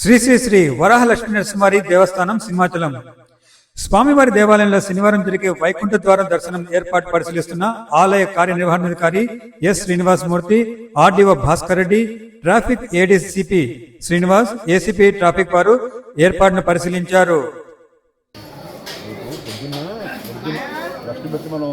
శ్రీ శ్రీ శ్రీ వరాహలక్ష్మీ నరసింహారి దేవస్థానం సింహాచలం. స్వామివారి దేవాలయంలో శనివారం జరిగే వైకుంఠ ద్వారం దర్శనం ఏర్పాటు పరిశీలిస్తున్న ఆలయ కార్యనిర్వహణాధికారి S Srinivasamurthy RDO Bhaskar Reddy traffic ADCP Srinivas ACP traffic వారు ఏర్పాటును పరిశీలించారు. మనం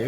ఏ